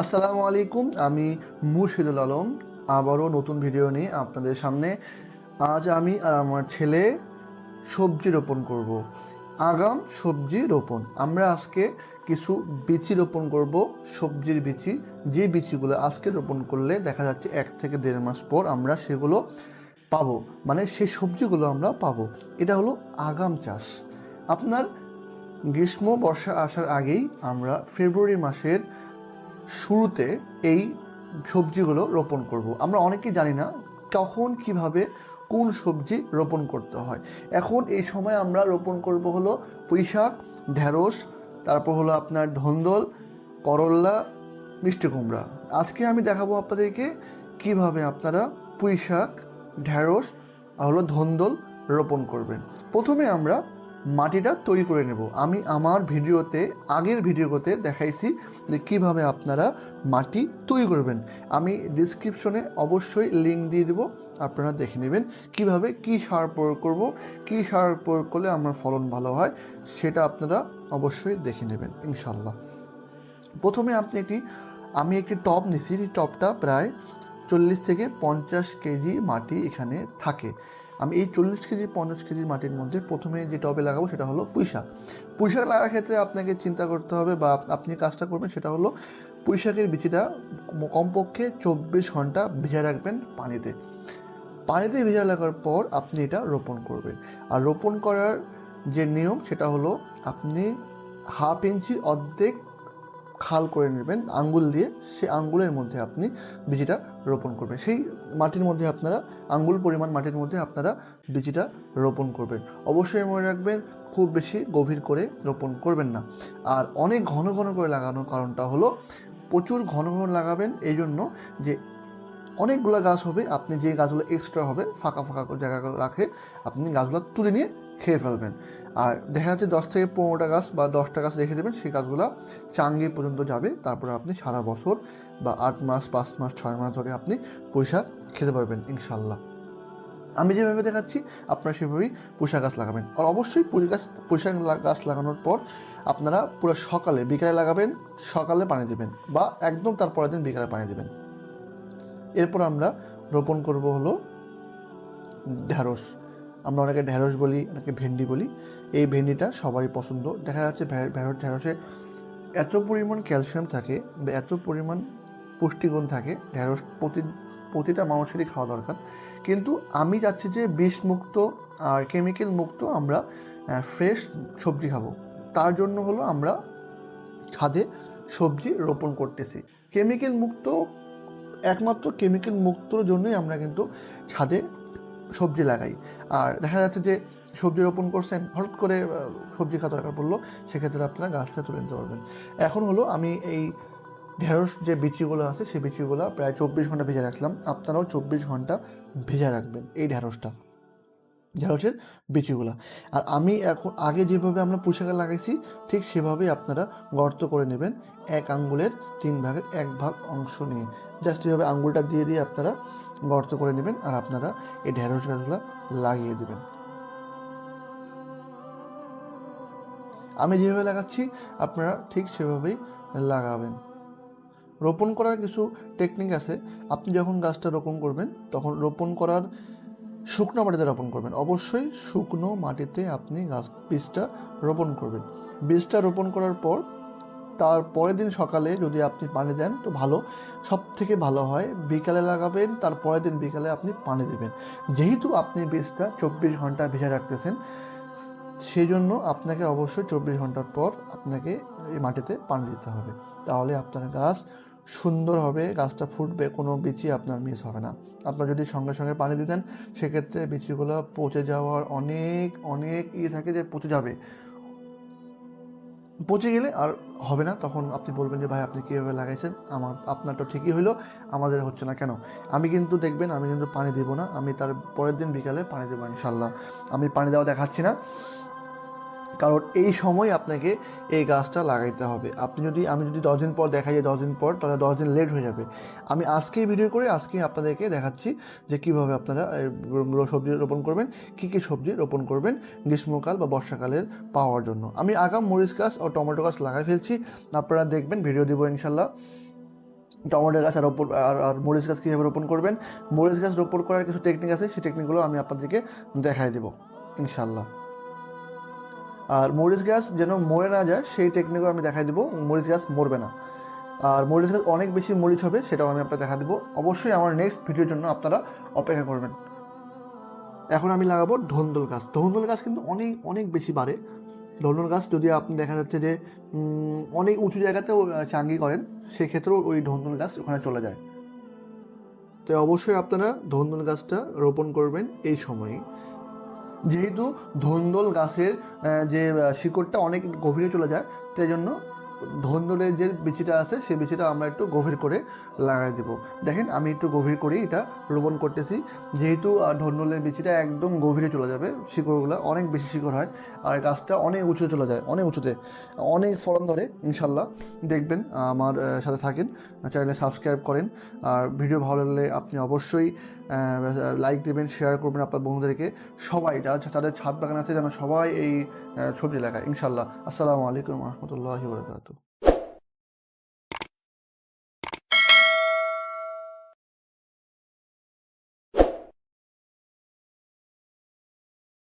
আসসালামু আলাইকুম, আমি মুর্শিদুল আলম। আবারও নতুন ভিডিও নিয়ে আপনাদের সামনে। আজ আমি আর আমার ছেলে সবজি রোপণ করব। আগাম সবজি রোপণ। আমরা আজকে কিছু বিচি রোপণ করব, সবজির বিচি। যে বিচিগুলো আজকে রোপণ করলে দেখা যাচ্ছে এক থেকে দেড় মাস পর আমরা সেগুলো পাবো। মানে সেই সবজিগুলো আমরা পাবো। এটা হলো আগাম চাষ। আপনার গ্রীষ্ম, বর্ষা আসার আগেই আমরা ফেব্রুয়ারি মাসের শুরুতে এই সবজিগুলো রোপণ করব। আমরা অনেকেই জানি না কখন, কীভাবে, কোন সবজি রোপণ করতে হয়। এখন এই সময় আমরা রোপণ করব হলো পুঁইশাক ঢেঁড়স, তারপর হলো আপনার ধন্দল করল্লা মিষ্টি কুমড়া। আজকে আমি দেখাবো আপনাদেরকে কীভাবে আপনারা পুঁইশাক ঢেঁড়স আর হলো ধন্দল রোপণ করবেন। প্রথমে আমরা মাটিটা তৈরি করে নেব। আমি আমার ভিডিওতে, আগের ভিডিওতে দেখাইছি যে কীভাবে আপনারা মাটি তৈরি করবেন। আমি ডিসক্রিপশনে অবশ্যই লিঙ্ক দিয়ে দেবো, আপনারা দেখে নেবেন কীভাবে কি সার প্রয়োগ করব, কি সার প্রয়োগ করলে আমার ফলন ভালো হয়, সেটা আপনারা অবশ্যই দেখে নেবেন ইনশাল্লাহ প্রথমে আপনি একটি, আমি একটি টপ নিছি, এই টপটা প্রায় চল্লিশ থেকে পঞ্চাশ কেজি মাটি এখানে থাকে। আমি এই চল্লিশ কেজি, পঞ্চাশ কেজি মাটির মধ্যে প্রথমে যে টবে লাগাবো সেটা হলো পুঁইশাক পুঁইশাক লাগার ক্ষেত্রে আপনাকে চিন্তা করতে হবে বা আপনি কাজটা করবেন সেটা হলো পুঁইশাকের বিচিটা কমপক্ষে চব্বিশ ঘণ্টা ভিজে রাখবেন পানিতে। পানিতে ভিজা লাগার পর আপনি এটা রোপণ করবেন। আর রোপণ করার যে নিয়ম সেটা হলো আপনি হাফ ইঞ্চি অর্ধেক খাল করে নেবেন, আঙ্গুল দিয়ে। সেই আঙ্গুলের মধ্যে আপনি বীজিটা রোপণ করবেন। সেই মাটির মধ্যে আপনারা, আঙ্গুল পরিমাণ মাটির মধ্যে আপনারা বীজিটা রোপণ করবেন। অবশ্যই মনে রাখবেন, খুব বেশি গভীর করে রোপণ করবেন না। আর অনেক ঘন ঘন করে লাগানোর কারণটা হলো, প্রচুর ঘন ঘন লাগাবেন এই জন্য যে অনেকগুলো গাছ হবে, আপনি যে গাছগুলো এক্সট্রা হবে, ফাঁকা ফাঁকা করে জায়গা রাখে, আপনি গাছগুলো তুলে নিয়ে খেয়ে ফেলবেন। আর দেখা যাচ্ছে দশ থেকে পনেরোটা গাছ বা দশটা গাছ রেখে দেবেন, সেই গাছগুলো চাঙ্গি পর্যন্ত যাবে। তারপরে আপনি সারা বছর বা আট মাস, পাঁচ মাস, ছয় মাস ধরে আপনি পয়সা খেতে পারবেন ইনশাল্লাহ আমি যেভাবে দেখাচ্ছি, আপনারা সেভাবেই পুঁশা গাছ লাগাবেন। আর অবশ্যই পুঁই গাছ পুঁশা গাছ লাগানোর পর আপনারা পুরো সকালে বিকালে লাগাবেন, সকালে পানি দেবেন বা একদম তার পরের দিন বিকালে পানি দেবেন। এরপর আমরা রোপণ করব হলো ঢ্যাঁড়স আমরা অনেকে ঢ্যাঁড়স বলি অনেকে ভেন্ডি বলি, এই ভেন্ডিটা সবারই পছন্দ। দেখা যাচ্ছে ঢ্যাঁড়স ঢ্যাঁড়সে এত পরিমাণ ক্যালসিয়াম থাকে বা এত পরিমাণ পুষ্টিগুণ থাকে, ঢ্যাঁড়স প্রতি, প্রতিটা মানুষেরই খাওয়া দরকার। কিন্তু আমি যাচ্ছি যে বিষমুক্ত আর কেমিক্যাল মুক্ত আমরা ফ্রেশ সবজি খাব। তার জন্য হলো আমরা ছাদে সবজি রোপণ করতেছি। কেমিক্যাল মুক্ত, একমাত্র কেমিক্যাল মুক্তর জন্যই আমরা কিন্তু ছাদে সবজি লাগাই। আর দেখা যাচ্ছে যে সবজি রোপণ করছেন, হঠাৎ করে সবজি খাওয়া দরকার পড়ল, সেক্ষেত্রে আপনারা গাছটা তুলে নিতে পারবেন। এখন হলো আমি এই ঢেঁড়স যে বিচিগুলো আছে, সেই বিচিগুলো প্রায় চব্বিশ ঘণ্টা ভেজে রাখলাম। আপনারাও চব্বিশ ঘণ্টা ভেজে রাখবেন এই ঢেঁড়সটা। ঢেঁড়সের বিচিগুলো। আর আমি এখন আগে যেভাবে আমরা পোশাকে লাগাইছি, ঠিক সেভাবেই আপনারা গর্ত করে নেবেন এক আঙ্গুলের তিন ভাগের এক ভাগ অংশ নিয়ে। জাস্ট এভাবে আঙ্গুলটা দিয়ে দিয়ে আপনারা গর্ত করে নেবেন আর আপনারা এই ঢেঁড়স গাছগুলো লাগিয়ে দেবেন। আমি যেভাবে লাগাচ্ছি, আপনারা ঠিক সেভাবেই লাগাবেন। রোপণ করার কিছু টেকনিক আছে। আপনি যখন গাছটা রোপণ করবেন, তখন রোপণ করার শুকনো মাটিতে রোপণ করবেন। অবশ্যই শুকনো মাটিতে আপনি গাছ, বীজটা রোপণ করবেন। বীজটা রোপণ করার পর, তার পরের দিন সকালে যদি আপনি পানি দেন, তো ভালো। সব থেকে ভালো হয় বিকালে লাগাবেন, তার পরের দিন বিকালে আপনি পানি দেবেন। যেহেতু আপনি বীজটা চব্বিশ ঘণ্টা ভেজে রাখতেছেন সেই জন্য আপনাকে অবশ্যই চব্বিশ ঘণ্টার পর আপনাকে এই মাটিতে পানি দিতে হবে। তাহলে আপনার গাছ সুন্দর হবে, গাছটা ফুটবে, কোনো বিচি আপনার মিস হবে না। আপনার যদি সঙ্গে সঙ্গে পানি দিতেন, সেক্ষেত্রে বিচিগুলো পচে যাওয়ার অনেক অনেক ইয়ে থাকে যে পচে যাবে। পচে গেলে আর হবে না, তখন আপনি বলবেন যে, ভাই, আপনি কীভাবে লাগাইছেন? আমার, আপনার তো ঠিকই হইল, আমাদের হচ্ছে না কেন? আমি কিন্তু দেখবেন, আমি কিন্তু পানি দেবো না, আমি তার পরের দিন বিকালে পানি দেবো ইনশাল্লাহ। আমি পানি দেওয়া দেখাচ্ছি না। কারণ এই সময় আপনাকে এই গাছটা লাগাইতে হবে। আপনি যদি, আমি যদি দশ দিন পর দেখাই যায় দশ দিন পর, তাহলে দশ দিন লেট হয়ে যাবে। আমি আজকেই ভিডিও করে, আজকেই আপনাদেরকে দেখাচ্ছি যে কীভাবে আপনারা সবজি রোপণ করবেন, কী কী সবজি রোপণ করবেন গ্রীষ্মকাল বা বর্ষাকালের পাওয়ার জন্য। আমি আগাম মরিচ গাছ ও টমেটো গাছ লাগাই ফেলছি। আপনারা দেখবেন ভিডিও দিব ইনশাল্লাহ। টমেটো গাছ আর আর আর মরিচ গাছ কীভাবে রোপণ করবেন। মরিচ গাছ রোপণ করার কিছু টেকনিক আছে, সেই টেকনিকগুলো আমি আপনাদেরকে দেখাই দেবো ইনশাল্লাহ। আর মরিচ গাছ যেন মরে না যায়, সেই টেকনিকও আমি দেখাই দেবো। মরিচ গাছ মরবে না। আর মরিচ গাছ অনেক বেশি মরিচ হবে, সেটাও আমি আপনাকে দেখা দেবো। অবশ্যই আমার নেক্সট ভিডিওর জন্য আপনারা অপেক্ষা করবেন। এখন আমি লাগাবো ধন্দল গাছ। ধন্দল গাছ কিন্তু অনেক অনেক বেশি বাড়ে। ধন্দল গাছ যদি আপনি দেখা যাচ্ছে যে অনেক উঁচু জায়গাতেও চাঙ্গি করেন, সেক্ষেত্রেও ওই ধন্দল গাছ ওখানে চলে যায়। তো অবশ্যই আপনারা ধন্দল গাছটা রোপণ করবেন এই সময়ে। যেহেতু ধন্দল গাছের যে শিকড়টা অনেক গভীরে চলে যায় সেই জন্য ধন্দলের যে বিচিটা আছে, সেই বিচিটা আমরা একটু গভীর করে লাগাই দেবো। দেখেন, আমি একটু গভীর করেই এটা রোপণ করতেছি। যেহেতু ধন্দলের বিচিটা একদম গভীরে চলে যাবে, শিকড়গুলো অনেক বেশি শিকড় হয়, আর গাছটা অনেক উঁচুতে চলে যায়, অনেক উঁচুতে। অনেক ফলন ধরে, ইনশাল্লাহ। দেখবেন, আমার সাথে থাকেন চ্যানেলে সাবস্ক্রাইব করেন, আর ভিডিও ভালো লাগলে আপনি অবশ্যই লাইক দেবেন, শেয়ার করবেন আপনার বন্ধুদেরকে। সবাই, যারা তাদের ছাদ বাগান আছে, যেন সবাই এই ছবি লাগায়, ইনশাল্লাহ। আসসালামু আলাইকুম রহমতুল্লাহি বরকাত contato.